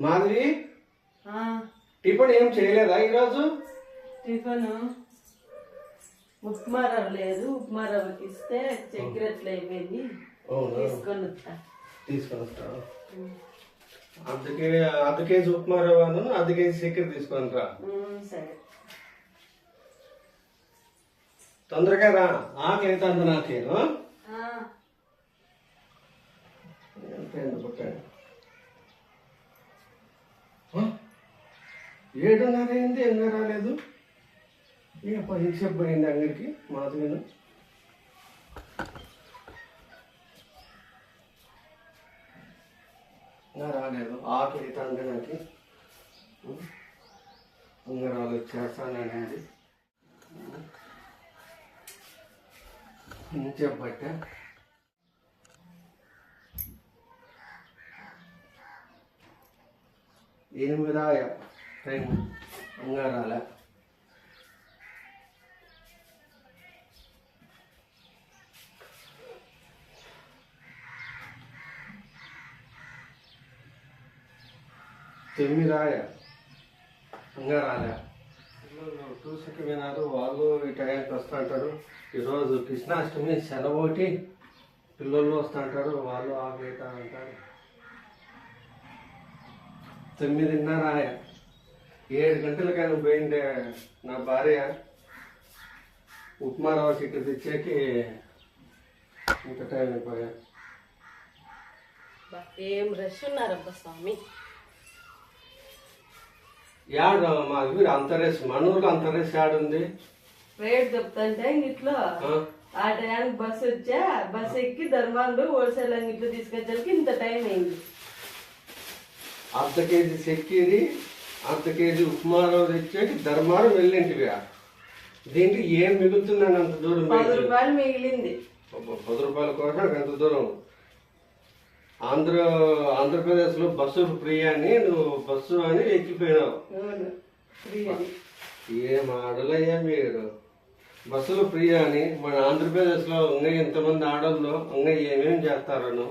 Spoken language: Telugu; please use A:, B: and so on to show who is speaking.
A: మాధవి టిఫిన్ ఏం చేయలేదా ఈరోజు?
B: టిఫిన్ ఉప్మా రవ్వ లేదు. ఉప్మా రవ్వకి ఇస్తే చక్కెర ఎట్లా అయిపోయింది తీసుకొని వస్తా.
A: తీసుకొని వస్తాను అర్ధ కేజీ అర్ధ కేజీ ఉప్మా రవ్వను అర్ధ కేజీ చక్కెర తీసుకొని రా.
B: సరే.
A: తొందరగా రా. ఆకలి అవుతుంది నాకేను
B: ఆ,
A: ఏడున్నర అయింది ఇంకా రాలేదు ఇక పది సేపు పోయింది అంగడికి మాధవిను ఇంకా రాలేదు. ఆకలి తండ్రి నాకు ఉంగరాలు చేస్తానండి రాయ ట్రైన్ టైం ఉంగరాల తొమ్మిదాయ ఉంగరాల పిల్లలు ట్యూషన్కి వినారు వాళ్ళు ఈ టైంకి వస్తుంటారు ఈరోజు కృష్ణాష్టమి సెలవు పిల్లలు వస్తూ ఉంటారు వాళ్ళు ఆగైతా అంటారు. తొమ్మిదిన్నర ఏడు గంటలకైనా పోయిండే నా భార్య ఉప్మా రవ్వ ఇక్కడ తెచ్చాకి ఇంత టైం అయిపోయా
B: బా, ఏం రష్ ఉన్నారబ్బా స్వామి?
A: యాడ మా ఊరు? అంతరేసి మన ఊర్లో అంతరేసి యాడుంది?
B: రేట్ చెప్తాంటే ఇంట్లో
A: ఆ?
B: టైంకి బస్సు వచ్చా బస్సు ఎక్కి ధర్మాలు హోల్సేల్ అంగిట్లో తీసుకొచ్చానికి ఇంత టైం అయింది.
A: అర్ధ కేజీ చెక్కిరి అర్ధ కేజీ ఉప్మా రవ్వ తెచ్చాకి ధర్మారం వెళ్ళింటివి. దీంట్లో ఏం మిగులుతుందని అంత దూరం
B: పది? రూపాయలు మిగిలింది.
A: పది రూపాయల కోసం ఎంత దూరం. ఆంధ్ర ఆంధ్రప్రదేశ్లో బస్సు ఫ్రీ అని నువ్వు బస్సు అని ఎక్కిపోయినావు. ఏం ఆడలయ్యా మీరు. బస్సులు ఫ్రీ అని మన ఆంధ్రప్రదేశ్లో ఇంకా ఎంతమంది ఆడల్లో ఇంకా ఏమేం చేస్తారను?